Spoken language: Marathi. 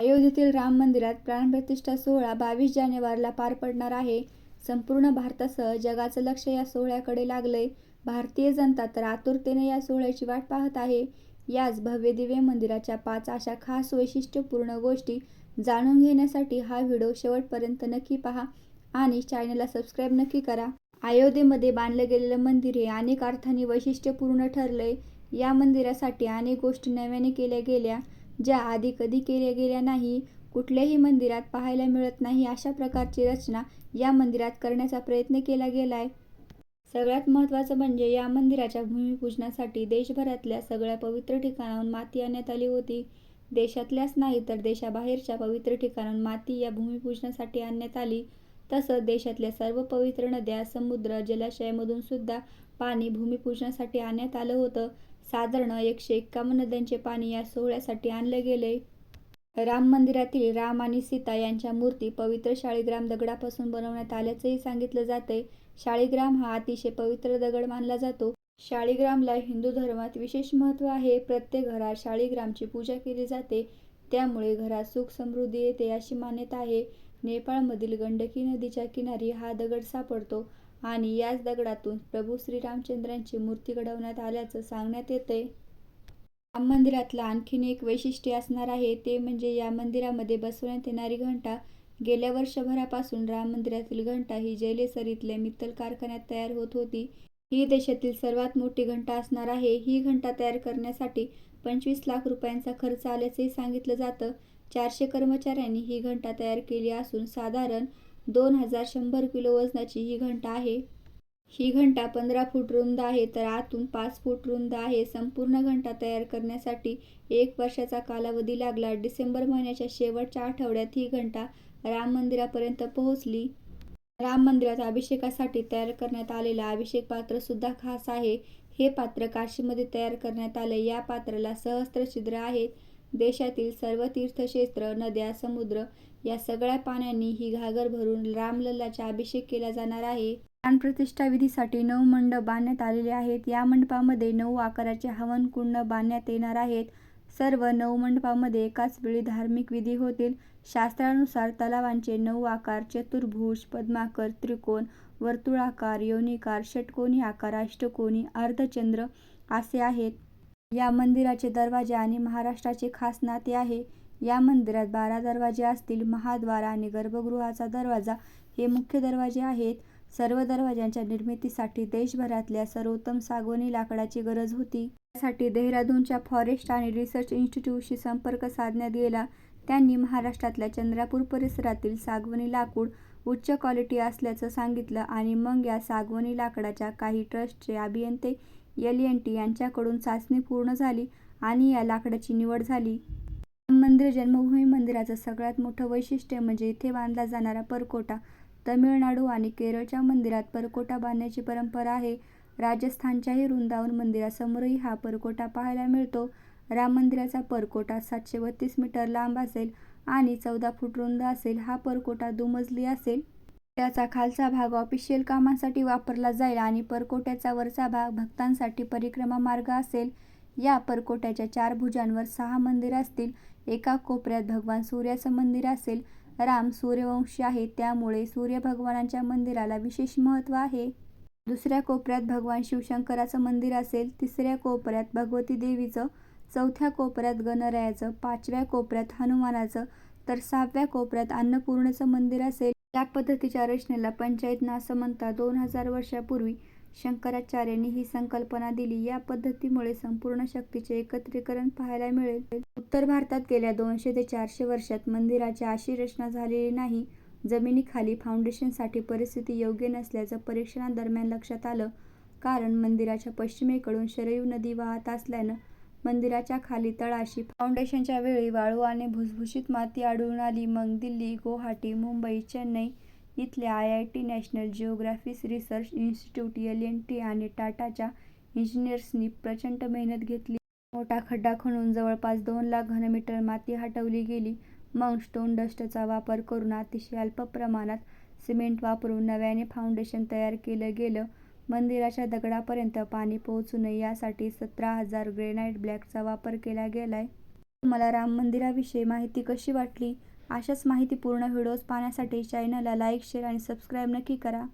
अयोध्येतील राम मंदिरात प्राणप्रतिष्ठा सोहळा बावीस जानेवारीला पार पडणार आहे. संपूर्ण भारतासह जगाचं लक्ष या सोहळ्याकडे लागलंय. भारतीय जनता तर आतुरतेने या सोहळ्याची वाट पाहत आहे. याच भव्यदिव्य मंदिराच्या पाच अशा खास वैशिष्ट्यपूर्ण गोष्टी जाणून घेण्यासाठी हा व्हिडिओ शेवटपर्यंत नक्की पहा आणि चॅनलला सबस्क्राईब नक्की करा. अयोध्येमध्ये बांधलं गेलेलं मंदिर हे अनेक अर्थाने वैशिष्ट्यपूर्ण ठरलंय. या मंदिरासाठी अनेक गोष्टी नव्याने केल्या गेल्या, ज्या आधी कधी केल्या गेल्या नाही. कुठल्याही मंदिरात पाहायला मिळत नाही अशा प्रकारची रचना या मंदिरात करण्याचा प्रयत्न केला गेलाय. सगळ्यात महत्त्वाचं म्हणजे या मंदिराच्या भूमिपूजनासाठी देशभरातल्या सगळ्या पवित्र ठिकाणाहून माती आणण्यात आली होती. देशातल्याच नाही तर देशाबाहेरच्या पवित्र ठिकाणाहून माती या भूमिपूजनासाठी आणण्यात आली. तसंच देशातल्या सर्व पवित्र नद्या, समुद्र, जलाशयामधून सुद्धा पाणी भूमिपूजनासाठी आणण्यात आलं होतं. साधारण एकशे एक्कावन्न नद्यांचे पाणी या सोहळ्यासाठी आणलं गेले राम मंदिरातील राम आणि सीता यांच्या मूर्ती पवित्र शाळीग्राम दगडापासून बनवण्यात आल्याचंही सांगितलं जातंय. शाळीग्राम हा अतिशय पवित्र दगड मानला जातो. शाळीग्रामला हिंदू धर्मात विशेष महत्त्व आहे. प्रत्येक घरात शाळीग्रामची पूजा केली जाते. त्यामुळे घरात सुख समृद्धी येते अशी मान्यता आहे. नेपाळमधील गंडकी नदीच्या किनारी हा दगड सापडतो आणि याच दगडातून प्रभू श्रीरामचंद्रांची मूर्ती घडवण्यात आल्याचं सांगण्यात येतंय. राम मंदिरातलं आणखीन एक वैशिष्ट्य असणार आहे ते म्हणजे या मंदिरामध्ये बसवण्यात येणारी घंटा. गेल्या वर्षभरापासून राम मंदिरातील घंटा ही जैलेसरीतल्या मित्तल कारखान्यात तयार होत होती. ही देशातील सर्वात मोठी घंटा असणार आहे. ही घंटा तयार करण्यासाठी पंचवीस लाख रुपयांचा खर्च आल्याचंही सांगितलं जातं. चारशे कर्मचाऱ्यांनी ही घंटा तयार केली असून साधारण दोन हजार शंभर किलो वजनाची ही घंटा आहे. ही घंटा पंधरा फूट रुंद आहे तर आतून पाच फूट रुंद आहे. संपूर्ण घंटा तयार करण्यासाठी एक वर्षाचा कालावधी लागला. डिसेंबर महिन्याच्या शेवटच्या आठवड्यात ही घंटा राम मंदिरापर्यंत पोहोचली. राम मंदिरात अभिषेकासाठी तयार करण्यात आलेलं अभिषेक पात्र सुद्धा खास आहे. हे पात्र काशीमध्ये तयार करण्यात आले या पात्राला सहस्त्र छिद्र आहेत. देशातील सर्व तीर्थक्षेत्र, नद्या, समुद्र या सगळ्या पाण्यांनी ही घागर भरून रामलल्लाचा अभिषेक केला जाणार आहे. प्राणप्रतिष्ठा विधीसाठी नऊ मंडप बांधण्यात आलेले आहेत. या मंडपामध्ये नऊ आकाराचे हवन कुंड बांधण्यात येणार आहेत. सर्व नऊ मंडपामध्ये एकाच वेळी धार्मिक विधी होतील. शास्त्रानुसार तलावांचे नऊ आकार चतुर्भुज, पद्माकर, त्रिकोण, वर्तुळाकार, योनिकार षटकोनी आकार, अष्टकोनी, अर्धचंद्र असे आहेत. या मंदिराचे दरवाजे आणि महाराष्ट्राचे खास नाते आहे. या मंदिरात बारा दरवाजे असतील. महाद्वार आणि गर्भगृहाचा दरवाजा हे मुख्य दरवाजे आहेत. सर्व दरवाज्यांच्या निर्मितीसाठी देशभरातल्या सर्वोत्तम सागवनी लाकडाची गरज होती. त्यासाठी देहरादूनच्या फॉरेस्ट आणि रिसर्च इन्स्टिट्यूटशी संपर्क साधण्यात गेला. त्यांनी महाराष्ट्रातल्या चंद्रापूर परिसरातील सागवानी लाकूड उच्च क्वालिटी असल्याचं सांगितलं आणि मग या सागवानी लाकडाच्या काही ट्रस्टचे अभियंते एल एन टी यांच्याकडून चाचणी पूर्ण झाली आणि या लाकडाची निवड झाली. राम मंदिर जन्मभूमी मंदिराचं सगळ्यात मोठं वैशिष्ट्य म्हणजे इथे बांधला जाणारा परकोटा. तमिळनाडू आणि केरळच्या मंदिरात परकोटा बांधण्याची परंपरा आहे. राजस्थानच्याही वृंदावन मंदिरासमोरही हा परकोटा पाहायला मिळतो. राम मंदिराचा परकोटा सातशे बत्तीस मीटर लांब असेल आणि चौदा फूट रुंद असेल. हा परकोटा दुमजली असेल. त्याचा खालचा भाग ऑफिशियल कामांसाठी वापरला जाईल आणि परकोट्याचा वरचा भाग भक्तांसाठी परिक्रमा मार्ग असेल. या परकोट्याच्या चार भुजांवर सहा मंदिर असतील. एका कोपऱ्यात भगवान सूर्याचं मंदिर असेल. राम सूर्यवंशी आहे त्यामुळे सूर्यभगवानाच्या मंदिराला विशेष महत्त्व आहे. दुसऱ्या कोपऱ्यात भगवान शिवशंकराचं मंदिर असेल. तिसऱ्या कोपऱ्यात भगवती देवीचं, चौथ्या कोपऱ्यात गणरायाचं, पाचव्या कोपऱ्यात हनुमानाचं तर सहाव्या कोपऱ्यात अन्नपूर्णेचं मंदिर असेल. या पद्धतीच्या रचनेला पंचायतना असं म्हणतात. दोन हजार वर्षांपूर्वी शंकराचार्यांनी ही संकल्पना दिली. या पद्धतीमुळे संपूर्ण शक्तीचे एकत्रीकरण पाहायला मिळेल. उत्तर भारतात गेल्या दोनशे ते चारशे वर्षांत मंदिराची अशी रचना झालेली नाही. जमिनीखाली फाउंडेशनसाठी परिस्थिती योग्य नसल्याचं परीक्षणादरम्यान लक्षात आलं. कारण मंदिराच्या पश्चिमेकडून शरयू नदी वाहत असल्यानं मंदिराच्या खाली तळाशी फाउंडेशनच्या वेळी वाळू आणि भुसभुशीत माती आढळून आली. मग दिल्ली, गुवाहाटी, मुंबई, चेन्नई इथल्या I I T national geographics research institute, L N T आणि टाटाच्या इंजिनियर्सनी प्रचंड मेहनत घेतली. मोठा खड्डा खणून जवळपास दोन लाख घनमीटर माती हटवली गेली. मग स्टोन डस्टचा वापर करून अतिशय अल्प प्रमाणात सिमेंट वापरून नव्याने फाउंडेशन तयार केलं गेलं. मंदिराच्या दगडापर्यंत पाणी पोहोचू नये यासाठी सतरा हजार ग्रेनाईट ब्लॅकचा वापर केला गेलाय. तुम्हाला राम मंदिराविषयी माहिती कशी वाटली अशाच माहितीपूर्ण व्हिडिओज पाहण्यासाठी चॅनलला लाईक शेअर आणि सबस्क्राईब नक्की करा